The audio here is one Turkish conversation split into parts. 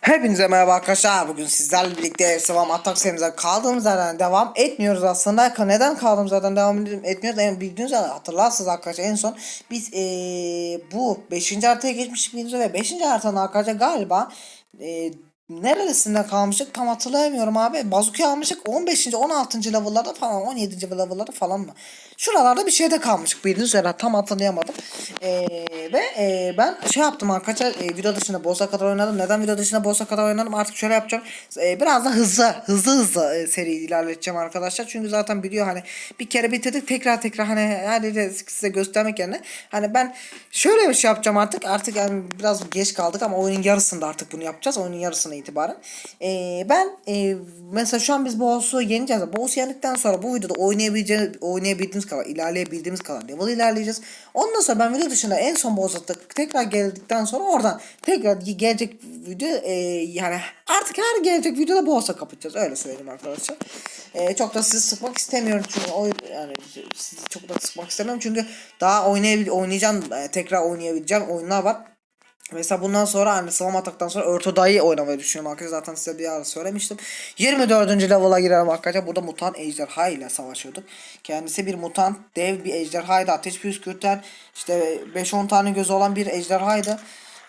Hepinize merhaba arkadaşlar. Bugün sizlerle birlikte Sıvam Atak serimize kaldığımız yerden devam etmiyoruz aslında. Neden kaldığımız yerden devam etmiyoruz? Yani bildiğiniz üzere hatırlarsınız arkadaşlar en son biz ee, bu 5. haritaya geçmiştik bildiğiniz üzere 5. haritanın arkadaşlar galiba ee, neresinde kalmıştık tam hatırlayamıyorum abi. Bazuki almıştık 15. 16. level'larda falan 17. level'larda falan mı? Şuralarda bir şeyde kalmıştık bildiğiniz üzere tam hatırlayamadım. Ee, ve ee, ben şey yaptım arkadaşlar ee, video dışında boss'a kadar oynadım. Neden video dışında boss'a kadar oynadım? Artık şöyle yapacağım. Ee, biraz da hızlı hızlı hızlı ee, seri ilerleteceğim arkadaşlar. Çünkü zaten biliyor hani bir kere bitirdik tekrar tekrar hani hadi de size göstermek yerine hani ben şöyle bir şey yapacağım artık. Artık yani biraz geç kaldık ama oyunun yarısında artık bunu yapacağız. Oyunun yarısına itibaren. Ee, ben ee, mesela şu an biz boss'u yeneceğiz. Boss'u yendikten sonra bu videoda oynayabileceğimiz oynayabildiğimiz kadar ilerleyebildiğimiz kadar level ilerleyeceğiz. Ondan sonra ben video dışında en son boss'a tekrar geldikten sonra oradan tekrar gelecek video ee, yani artık her gelecek videoda boss'a kapatacağız. Öyle söyleyeyim arkadaşlar. Ee, çok da sizi sıkmak istemiyorum çünkü o yani sizi çok da sıkmak istemiyorum çünkü daha oynayabil oynayacağım e, tekrar oynayabileceğim oyunlar var. Mesela bundan sonra hani Sıvam Atak'tan sonra Örtoday'ı oynamayı düşünüyorum arkadaşlar. Zaten size bir ara söylemiştim. 24. level'a girelim arkadaşlar. Burada mutant ejderha ile savaşıyorduk. Kendisi bir mutant dev bir ejderhaydı. Ateş püskürten işte 5-10 tane gözü olan bir ejderhaydı.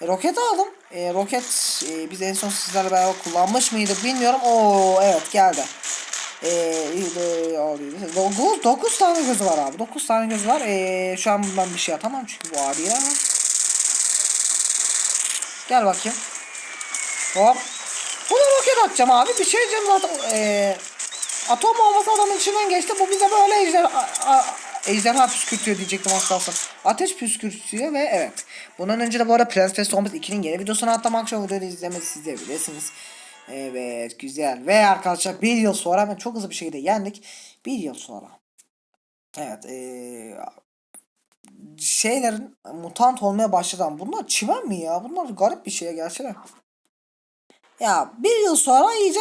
E, roket aldım. E, roket e, biz en son sizlerle beraber kullanmış mıydık bilmiyorum. Oo evet geldi. Eee 9, 9 tane gözü var abi. 9 tane gözü var. Eee şu an ben bir şey atamam çünkü bu abi ama. Gel bakayım. Hop. Buna roket atacağım abi. Bir şey diyeceğim zaten. Eee atom bombası adamın içinden geçti. Bu bize böyle ejder a- ejderha püskürtüyor diyecektim az kalsın. Ateş püskürtüyor ve evet. Bundan önce de bu arada Prens Fest 2'nin yeni videosunu atlamak için videoyu izlemeyi izleyebilirsiniz. Evet güzel. Ve arkadaşlar bir yıl sonra hemen çok hızlı bir şekilde yendik. Bir yıl sonra. Evet. Ee, şeylerin mutant olmaya başladı. ama Bunlar çimen mi ya? Bunlar garip bir şey gerçekten. Ya bir yıl sonra iyice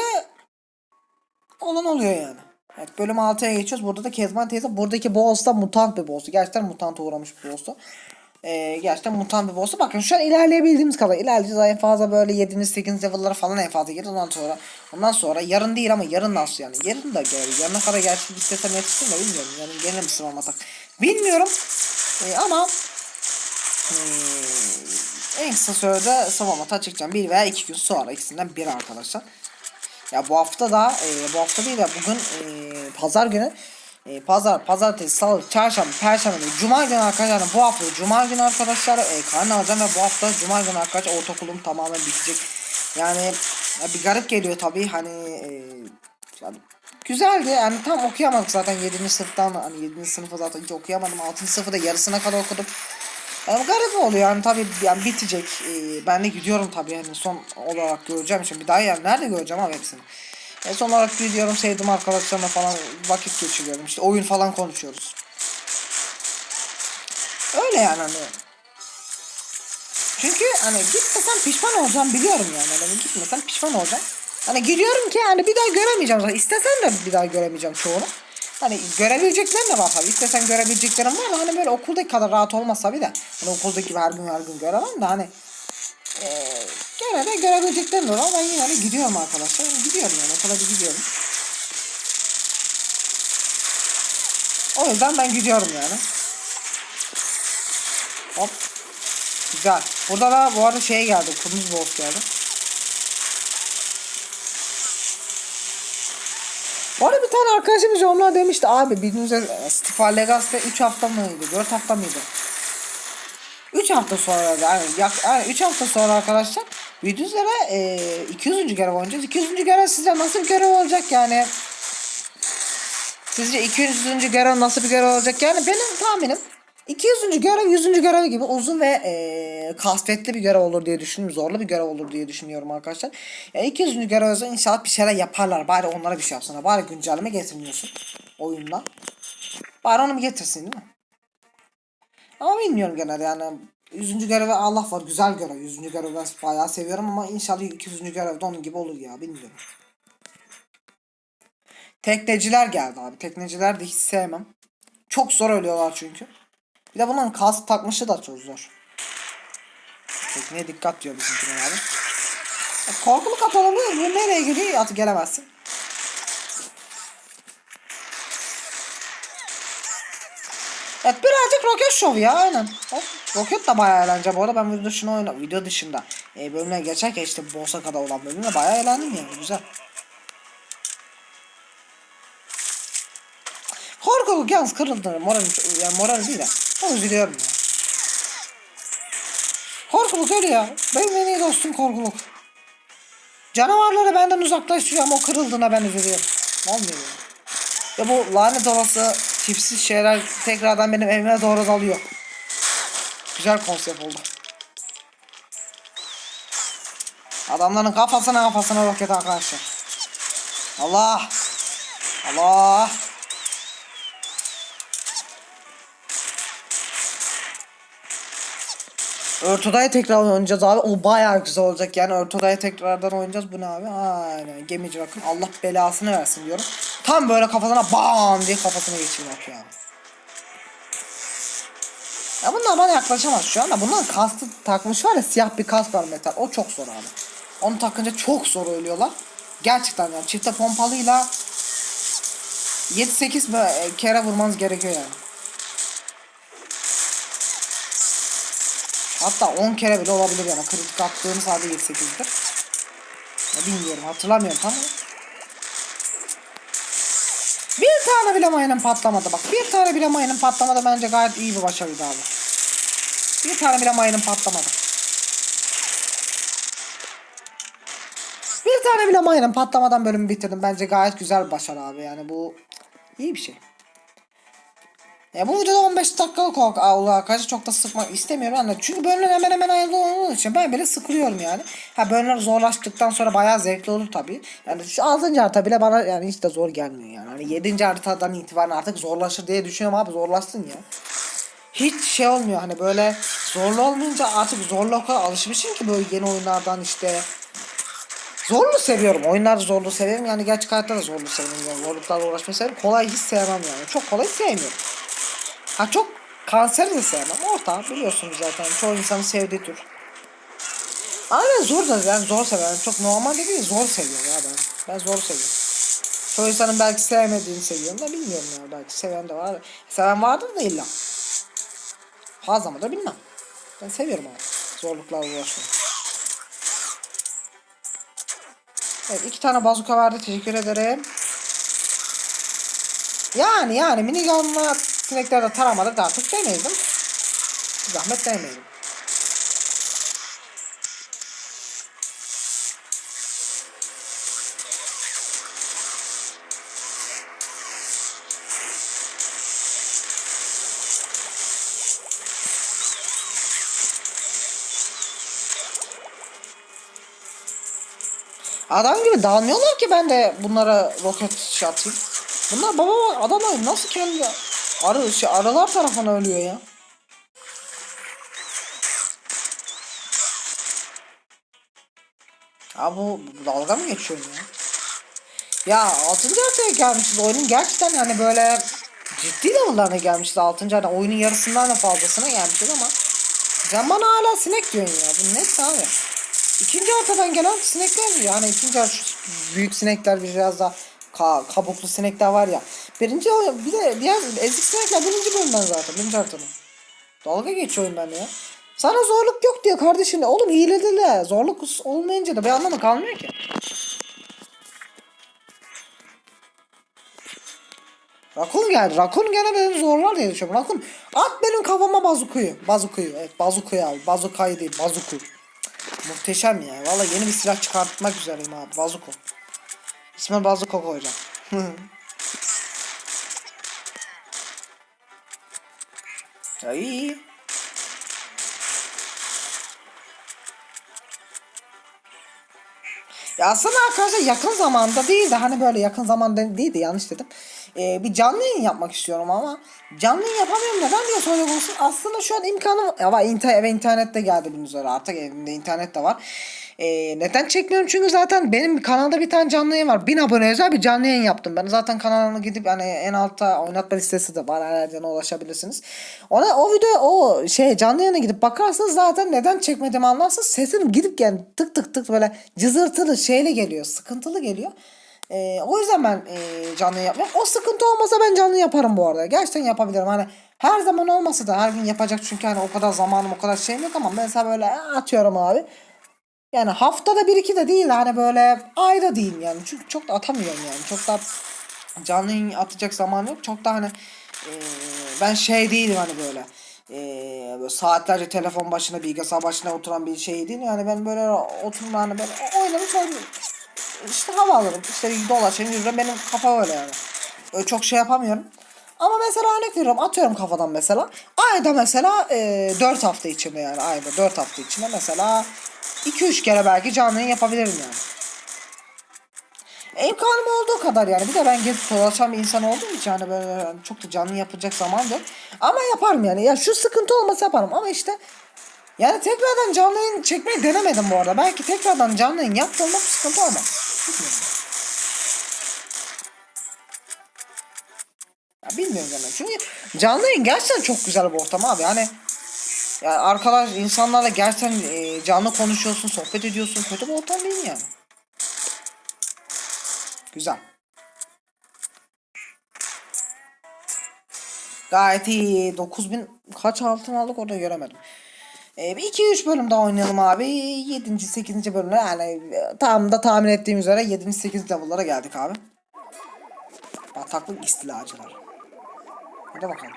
olan oluyor yani. Evet bölüm 6'ya geçiyoruz. Burada da Kezban teyze buradaki boss da mutant bir boss'tu. Gerçekten mutanta uğramış bir boss'tu. Ee, gerçekten mutant bir boss'tu. Bakın şu an ilerleyebildiğimiz kadar ilerleyeceğiz. En fazla böyle 7. 8. level'lara falan en fazla gireriz. Ondan sonra ondan sonra yarın değil ama yarın nasıl yani? Yarın da geliriz. Yarına kadar gerçi istesem yetiştim de bilmiyorum. Yarın gelir misin ama tak. Bilmiyorum. Ee, ama ee, en kısa sürede Savamata çıkacağım. Bir veya iki gün sonra ikisinden biri arkadaşlar. Ya bu hafta da e, bu hafta değil de bugün e, pazar günü e, pazar, pazartesi, salı, çarşamba, perşembe, cuma günü arkadaşlar bu hafta cuma günü arkadaşlar e, karne alacağım ve bu hafta cuma günü arkadaşlar ortaokulum tamamen bitecek. Yani ya bir garip geliyor tabii hani e, yani güzeldi yani tam okuyamadık zaten 7. sınıftan hani 7. sınıfı zaten hiç okuyamadım 6. sınıfı da yarısına kadar okudum. Yani garip oluyor yani tabii yani bitecek. Ee, ben de gidiyorum tabii yani son olarak göreceğim için bir daha yani nerede göreceğim abi hepsini. E, son olarak gidiyorum sevdiğim arkadaşlarımla falan vakit geçiriyorum. İşte oyun falan konuşuyoruz. Öyle yani hani. Çünkü hani gitmesem pişman olacağım biliyorum yani. Hani gitmesem pişman olacağım. Hani gidiyorum ki hani bir daha göremeyeceğim zaten. İstesem de bir daha göremeyeceğim çoğunu. Hani görebileceklerim de var tabii. İstesen görebileceklerim var hani böyle okuldaki kadar rahat olmaz tabii de. Hani okuldaki her gün her gün göremem de hani eee gene de görebileceklerim de var ben yine de gidiyorum arkadaşlar. Yani gidiyorum yani o kadar bir gidiyorum. O yüzden ben gidiyorum yani. Hop. Güzel. Burada da bu arada şey geldi. Kırmızı boss geldi. Arada bir tane arkadaşımız yorumlar demişti abi bildiğiniz üzere Stifa Legacy'de 3 hafta mıydı 4 hafta mıydı? 3 hafta sonra yani, yak, yani 3 hafta sonra arkadaşlar bildiğiniz üzere e, 200. görev oynayacağız. 200. görev size nasıl bir görev olacak yani? Sizce 200. görev nasıl bir görev olacak? Yani benim tahminim 200. görev 100. görev gibi uzun ve e, kasvetli bir görev olur diye düşünüyorum. Zorlu bir görev olur diye düşünüyorum arkadaşlar. Yani 200. görevde inşallah bir şeyler yaparlar. Bari onlara bir şey yapsana. Bari güncelleme getirmiyorsun oyundan. Bari onu bir getirsin değil mi? Ama bilmiyorum genelde yani 100. göreve Allah var güzel görev. 100. görevi ben bayağı seviyorum ama inşallah 200. görevde onun gibi olur ya bilmiyorum. Tekneciler geldi abi. Tekneciler de hiç sevmem. Çok zor ölüyorlar çünkü. Bir de bunların kask takmışı da çok zor. Tekneye dikkat diyor bizimkiler abi. Korkuluk atalım mı? Bu nereye gidiyor? At gelemezsin. Evet birazcık roket şov ya aynen. Hop, roket de bayağı eğlence bu arada ben video dışında oyna video dışında e, bölümüne geçerken işte bu Osaka'da olan bölümde bayağı eğlendim yani güzel. Korkuluk yalnız kırıldı moralim yani moral değil de ama üzülüyorum ya. Korkuluk öyle ya. Benim en iyi dostum korkuluk. Canavarları benden uzaklaştırıyor ama o kırıldığına ben üzülüyorum. Olmuyor ya. Ya bu lanet olası tipsiz şeyler tekrardan benim evime doğru dalıyor. Güzel konsept oldu. Adamların kafasına kafasına roket arkadaşlar. Allah. Allah. Örtodayı tekrar oynayacağız abi. O bayağı güzel olacak yani. Örtodayı tekrardan oynayacağız. Bu ne abi? Aynen. Gemici bakın. Allah belasını versin diyorum. Tam böyle kafasına bam diye kafasına geçiyor bak yani. Ya bunlar bana yaklaşamaz şu anda. Bunların kaskı takmış var ya siyah bir kask var metal. O çok zor abi. Onu takınca çok zor ölüyorlar. Gerçekten yani çifte pompalıyla 7-8 bö- kere vurmanız gerekiyor yani. Hatta 10 kere bile olabilir yani. Kritik attığınız halde 7-8'dir. Ya bilmiyorum hatırlamıyorum tam. Bir tane bile mayının patlamadı bak. Bir tane bile mayının patlamadı bence gayet iyi bir başarıydı abi. Bir tane bile mayının patlamadı. Bir tane bile mayının patlamadan bölümü bitirdim. Bence gayet güzel bir başarı abi. Yani bu iyi bir şey. Ya bu videoda 15 dakikalık olarak Allah arkadaşlar çok da sıkmak istemiyorum anne. Çünkü bölümler hemen hemen aynı olduğu için ben bile sıkılıyorum yani. Ha bölümler zorlaştıktan sonra bayağı zevkli olur tabii. Yani şu 6. harita bile bana yani hiç de zor gelmiyor yani. Hani 7. haritadan itibaren artık zorlaşır diye düşünüyorum abi zorlaşsın ya. Hiç şey olmuyor hani böyle zorlu olmayınca artık zorlu alışmışım ki böyle yeni oyunlardan işte Zorlu seviyorum. Oyunlarda zorlu seviyorum. Yani gerçek hayatta da zorlu seviyorum. Yani zorluklarla uğraşmayı seviyorum. Kolay hiç sevmem yani. Çok kolay sevmiyorum. Ha çok kanser de sevmem. Orta biliyorsunuz zaten. Çoğu insanın sevdiği tür. Ama ben zor da yani zor seviyorum. Çok normal değil zor seviyorum ya ben. Ben zor seviyorum. Çoğu insanın belki sevmediğini seviyorum da bilmiyorum ya. Belki seven de var. Seven vardır da illa. Fazla mı da bilmem. Ben seviyorum ama. Zorluklarla uğraşmayı. Evet iki tane bazuka verdi. Teşekkür ederim. Yani yani minigunla sinekleri de taramadık artık mi? Zahmet demeyelim. Adam gibi dalmıyorlar ki ben de bunlara roket şey atayım. Bunlar baba adamlar nasıl kendi arı şey, arılar tarafına ölüyor ya. Abi bu, bu dalga mı geçiyorsun ya? Ya 6. haftaya gelmişiz oyunun gerçekten hani böyle ciddi level'larına gelmişiz 6. haftaya oyunun yarısından da fazlasına gelmişiz ama sen bana hala sinek diyorsun ya bu net abi. İkinci ortadan gelen sinekler yani ikinci harita şu büyük sinekler biraz daha ka kabuklu sinekler var ya. Birinci bir de diğer ezik sinekler birinci bölümden zaten birinci haritanın. Dalga geçiyor oyun bende ya. Sana zorluk yok diyor kardeşim. Oğlum hilediler. Zorluk olmayınca da bir anlamı kalmıyor ki. Rakun geldi. Rakun gene beni zorlar diye düşünüyorum. Rakun at benim kafama bazukuyu. Bazukuyu. Evet bazukuyu abi. Bazukayı değil bazuku. Muhteşem ya. Valla yeni bir silah çıkartmak üzereyim abi. Bazuko. İsme Bazuko koyacağım. iyi. Ya aslında arkadaşlar yakın zamanda değil de hani böyle yakın zamanda değil de yanlış dedim. Ee, bir canlı yayın yapmak istiyorum ama canlı yayın yapamıyorum neden diye soracak olursun. Aslında şu an imkanım ya var inter eve internet de geldi bunun üzere artık evimde internet de var. Ee, neden çekmiyorum? Çünkü zaten benim kanalda bir tane canlı yayın var. 1000 abone özel bir canlı yayın yaptım. Ben zaten kanalına gidip hani en altta oynatma listesi de var. Her yerden ulaşabilirsiniz. Ona o video o şey canlı yayına gidip bakarsanız zaten neden çekmediğimi anlarsınız. Sesim gidip yani tık tık tık böyle cızırtılı şeyle geliyor. Sıkıntılı geliyor. Ee, o yüzden ben e, canlı yapmıyorum. O sıkıntı olmasa ben canlı yaparım bu arada. Gerçekten yapabilirim. Hani her zaman olmasa da her gün yapacak çünkü hani o kadar zamanım o kadar şeyim yok ama mesela böyle atıyorum abi. Yani haftada bir iki de değil hani böyle ayda değil yani. Çünkü çok da atamıyorum yani. Çok da canlı yayın atacak zaman yok. Çok da hani e, ben şey değilim hani böyle. E, böyle saatlerce telefon başına bilgisayar başına oturan bir şey değil. Yani ben böyle oturup hani böyle oynamış oynuyorum. İşte hava alırım. İşte dolaşayım yürürüm. Benim kafa öyle yani. Öyle çok şey yapamıyorum. Ama mesela örnek veriyorum atıyorum kafadan mesela. Ayda mesela e, 4 hafta içinde yani ayda 4 hafta içinde mesela 2-3 kere belki canlı yapabilirim yani. İmkanım olduğu kadar yani. Bir de ben gezip dolaşan bir insan olduğum için hani böyle çok da canlı yapacak zaman yok. Ama yaparım yani. Ya şu sıkıntı olmasa yaparım ama işte yani tekrardan canlı yayın çekmeyi denemedim bu arada. Belki tekrardan canlı yayın yaptığımda sıkıntı olmaz. Bilmiyorum. Ya bilmiyorum yani. Çünkü canlı yayın gerçekten çok güzel bir ortam abi. Yani yani arkadaş insanlarla gerçekten e, canlı konuşuyorsun, sohbet ediyorsun. Kötü bir ortam değil yani. Güzel. Gayet iyi. 9000 kaç altın aldık orada göremedim. Ee, bir 2-3 bölüm daha oynayalım abi. 7. 8. bölümde yani e, tam da tahmin ettiğim üzere 7. 8. level'lara geldik abi. Bataklık istilacılar. Hadi bakalım.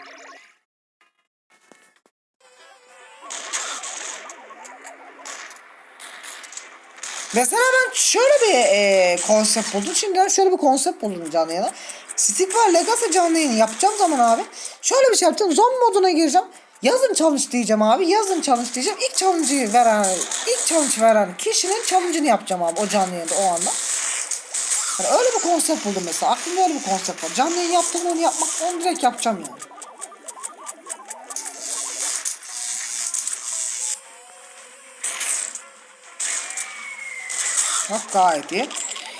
Mesela ben şöyle bir e, konsept buldum. Şimdiden şöyle bir konsept buldum canlı yayına. Stick var Legacy canlı yayını yapacağım zaman abi. Şöyle bir şey yapacağım. Zombi moduna gireceğim. Yazın challenge diyeceğim abi. Yazın challenge diyeceğim. İlk challenge'ı veren, ilk challenge veren kişinin challenge'ını yapacağım abi o canlı yayında o anda. Yani öyle bir konsept buldum mesela. Aklımda öyle bir konsept var. Canlı yayın yaptığım onu yapmak, onu direkt yapacağım yani. Bak gayet iyi.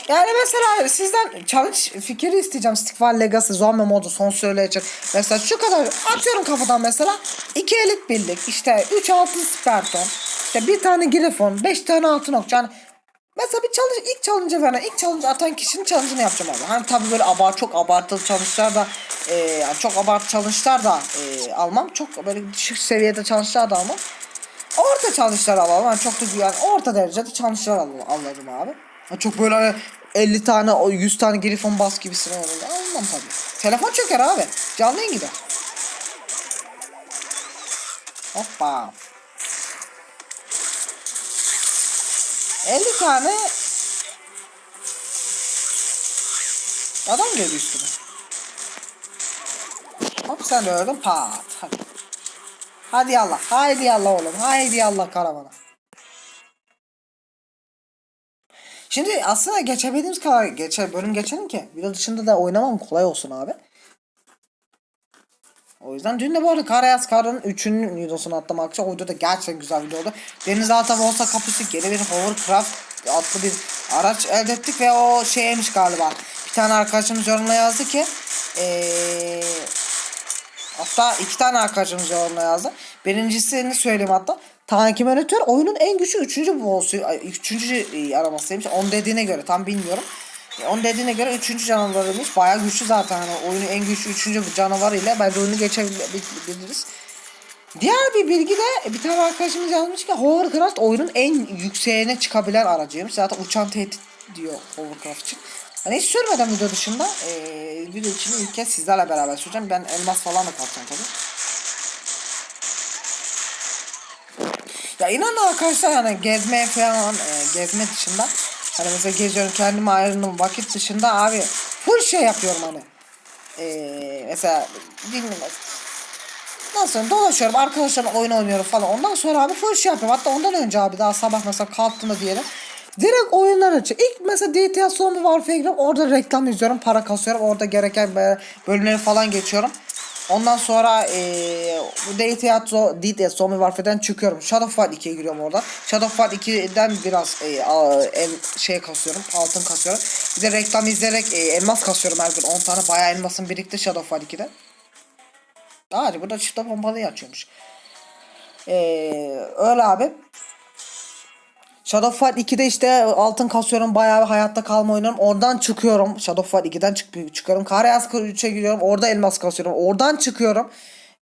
Yani mesela sizden challenge fikri isteyeceğim. Stickfall Legacy Zombie modu son söyleyecek. Mesela şu kadar atıyorum kafadan mesela. 2 elit birlik işte 3 altın sperton. işte bir tane griffon 5 tane altın okçu. Yani mesela bir challenge ilk challenge veren ilk challenge atan kişinin challenge'ını yapacağım abi. Hani tabii böyle abart çok abartılı challenge'lar da e, çok abartı challenge'lar da e, almam. Çok böyle düşük seviyede challenge'lar da almam. Orta challenge'lar alalım. Yani çok da yani orta derecede challenge'lar alalım, alalım abi. Yani çok böyle hani 50 tane o 100 tane Griffon bas gibisine olur. Almam tabii. Telefon çöker abi. Canlı gider. Hoppa. 50 tane adam geliyor üstüme. Hop sen de öldün pat. Hadi. Hadi yallah. Haydi yallah oğlum. Haydi yallah karavana. Şimdi aslında geçebildiğimiz kadar geçer bölüm geçelim ki video dışında da oynamam kolay olsun abi. O yüzden dün de bu arada Karayaz Kara'nın 3'ünün videosunu attım akşam. O video da gerçekten güzel video oldu. Denizaltı Volta kapıştık. Yeni bir Hovercraft adlı bir araç elde ettik ve o şeymiş galiba. Bir tane arkadaşımız yorumla yazdı ki ee, hatta iki tane arkadaşımız yorumla yazdı. Birincisini söyleyeyim hatta. Tankim Monitör oyunun en güçlü üçüncü boss'u, üçüncü e, aramasıymış. On dediğine göre tam bilmiyorum. E, On dediğine göre üçüncü canavarıymış. Bayağı güçlü zaten. Hani oyunun en güçlü üçüncü canavarı ile bence oyunu geçebiliriz. Diğer bir bilgi de e, bir tane arkadaşımız yazmış ki Hovercraft oyunun en yükseğine çıkabilen aracıymış. Zaten uçan tehdit diyor Hovercraft için. Hani hiç sürmeden video dışında e, video için ilk kez sizlerle beraber süreceğim. Ben elmas falan da kapacağım tabii. Ya inanın arkadaşlar hani gezmeye falan e, gezme dışında hani mesela geziyorum kendime ayırdığım vakit dışında abi full şey yapıyorum hani. E, mesela bilmiyorum Nasıl dolaşıyorum arkadaşlarımla oyun oynuyorum falan. Ondan sonra abi full şey yapıyorum. Hatta ondan önce abi daha sabah mesela kalktığımda diyelim. Direkt oyunlar açıyor. İlk mesela GTA Zombie Warfare'e giriyorum. Orada reklam izliyorum. Para kasıyorum. Orada gereken bölümleri falan geçiyorum. Ondan sonra Teatro Deed et Zombie Warfare'den çıkıyorum. Shadow Fight 2'ye giriyorum orada. Shadow Fight 2'den biraz eee, a- el, şey kasıyorum. Altın kasıyorum. Bir de reklam izleyerek eee, elmas kasıyorum her gün. 10 tane bayağı elmasım birikti Shadow Fight 2'de. Hadi burada çifte pompalıyı açıyormuş. Eee öyle abi. Shadow Fight 2'de işte altın kasıyorum bayağı bir hayatta kalma oynuyorum. Oradan çıkıyorum. Shadow Fight 2'den çık çıkıyorum. Karayaz 3'e giriyorum. Orada elmas kasıyorum. Oradan çıkıyorum.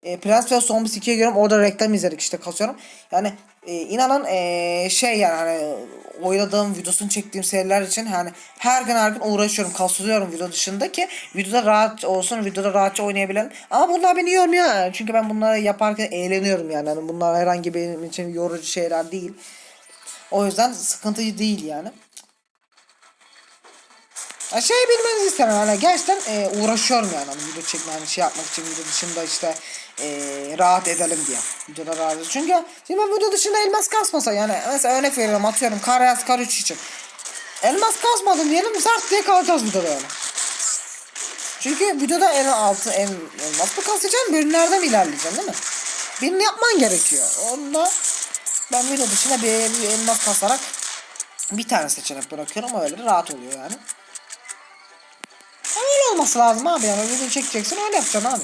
E, Prens ve Zombies 2'ye giriyorum. Orada reklam izledik işte kasıyorum. Yani e, inanın e, şey yani hani oynadığım videosunu çektiğim seriler için hani her gün her gün uğraşıyorum. Kasılıyorum video dışında ki videoda rahat olsun. Videoda rahatça oynayabilen. Ama bunlar beni yormuyor. Çünkü ben bunları yaparken eğleniyorum yani. yani bunlar herhangi benim için yorucu şeyler değil. O yüzden sıkıntı değil yani. Ya şey bilmenizi isterim yani gerçekten e, uğraşıyorum yani hani video çekme hani şey yapmak için video dışında işte e, rahat edelim diye videoda rahat edelim. Çünkü şimdi ben video dışında elmas kasmasa yani mesela örnek veriyorum atıyorum kar yaz kar 3 için elmas kasmadım diyelim zart diye kalacağız videoda yani. Çünkü videoda en altı en elmas mı kasacaksın bölümlerden ilerleyeceksin değil mi? Birini yapman gerekiyor. Onda ben video dışında bir, elmas kasarak bir tane seçenek bırakıyorum ama öyle rahat oluyor yani. Öyle olması lazım abi yani video çekeceksin öyle yapacaksın abi.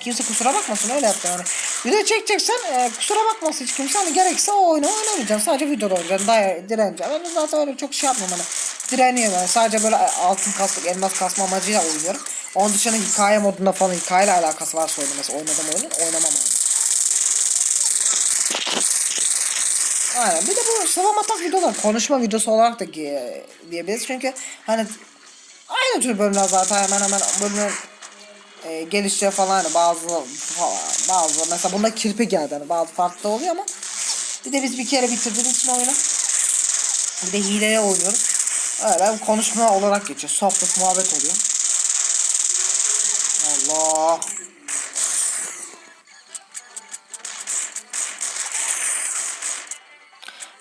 Kimse kusura bakmasın öyle yapacaksın yani. Video çekeceksen e, kusura bakmasın hiç kimse hani gerekse o oyunu oynamayacaksın. Sadece videoda oynayacaksın. Daha direneceksin. Ben zaten öyle çok şey yapmıyorum hani. Direniyorum yani. Sadece böyle altın kasmak, elmas kasma amacıyla oynuyorum. Onun dışında hikaye modunda falan hikayeyle alakası varsa oyunu mesela oynadım oyunu oynamam abi. Aynen. Bir de bu sıvam atak videolar konuşma videosu olarak da diyebiliriz. Çünkü hani aynı tür bölümler zaten hemen hemen bölümün e, gelişleri falan hani bazı falan, bazı mesela bunda kirpi geldi hani bazı farklı oluyor ama bir de biz bir kere bitirdiğimiz için oyunu bir de hileye oynuyoruz. Öyle konuşma olarak geçiyor. Sohbet muhabbet oluyor. Allah.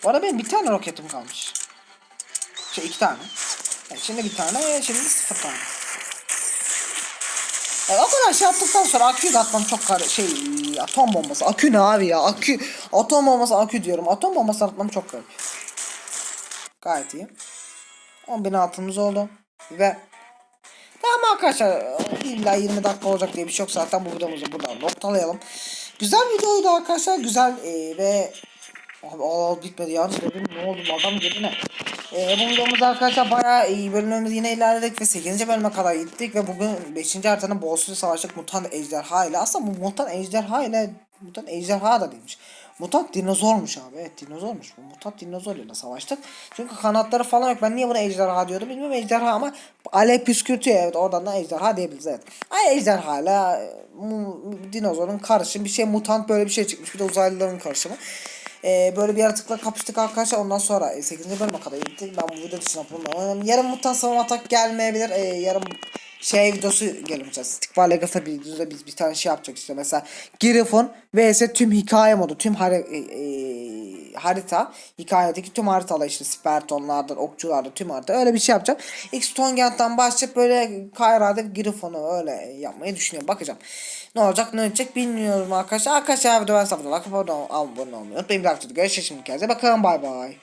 Bu arada benim bir tane roketim kalmış. Şey iki tane. Yani şimdi bir tane, şimdi sıfır tane. Yani o kadar şey yaptıktan sonra aküyü de çok kar şey atom bombası. Akü ne abi ya? Akü atom bombası akü diyorum. Atom bombası atmam çok garip. Gayet iyi. 10.000 altımız oldu. Ve Tamam arkadaşlar illa 20 dakika olacak diye bir şey yok zaten bu videomuzu buradan noktalayalım. Güzel videoydu arkadaşlar güzel e, ve Abi aa bitmedi yalnız dedim ne oldu adam gibi ne? Ee, bu videomuzda arkadaşlar bayağı iyi bölümümüz yine ilerledik ve 8. bölüme kadar gittik ve bugün 5. haritanın boss'uyla savaştık mutant ejderha ile. Aslında bu mutant ejderha ile mutant ejderha da değilmiş. Mutant dinozormuş abi. Evet dinozormuş. Bu mutant dinozorla savaştık. Çünkü kanatları falan yok. Ben niye buna ejderha diyordum bilmiyorum. Ejderha ama alev püskürtüyor. Evet oradan da ejderha diyebiliriz. Evet. Ay ejderha ile dinozorun karışımı bir şey mutant böyle bir şey çıkmış. Bir de uzaylıların karışımı. Ee, böyle bir yaratıkla kapıştık arkadaşlar. Ondan sonra e, 8. bölüme kadar gittik. Ben bu video dışında bulunmam. Yarın mutant savunma atak gelmeyebilir. Ee, yarın şey videosu gelir mesela. Stikbar Legacy videoda biz bir tane şey yapacak işte. Mesela Griffon vs tüm hikaye modu. Tüm hari- e, e, harita. Hikayedeki tüm haritalar işte Spartonlardan, okçulardan tüm harita. Öyle bir şey yapacağım. X Tongent'tan başlayıp böyle Kayra'da Griffon'u öyle yapmayı düşünüyorum. Bakacağım. Ne olacak ne olacak bilmiyorum arkadaşlar. Arkadaşlar video ben sabırla. Abone olmayı unutmayın. Bir dakika görüşürüz şimdi. Kendinize bakın. Bay bay.